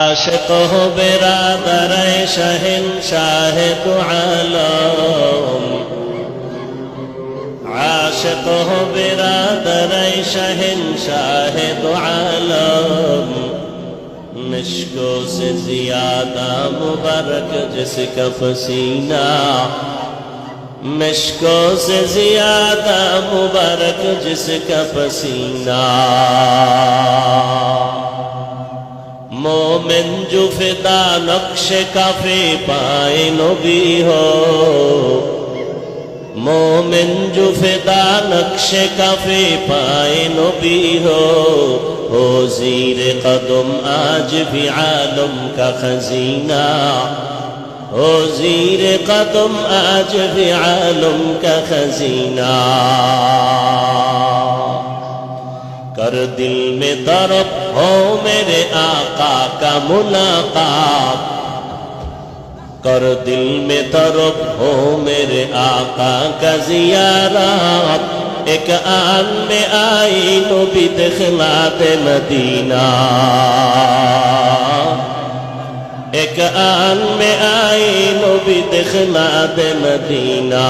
عاشق ہو برادر شہن شاہ کو عالم عاشق ہو برادر شہن شاہ کو عالم مشکو سے زیادہ مبارک جس کا پسینہ مشکو سے زیادہ مبارک جس کا پسینہ মোমেন জুফেদা নকশে cafe পায় নবী হো মোমেন জুফেদা নকশে কাফে পায় নবী হো ہو زیر قدم آج بھی عالم کا خزینہ ہو زیر قدم آج بھی عالم کا خزینہ ہر دل میں طرف ہو میرے آقا کا ملاقات کر دل میں طرف ہو میرے آقا کا زیارات ایک آن میں آئی نبی دخلات مدینہ ایک آن میں آئی نبی دخلات مدینہ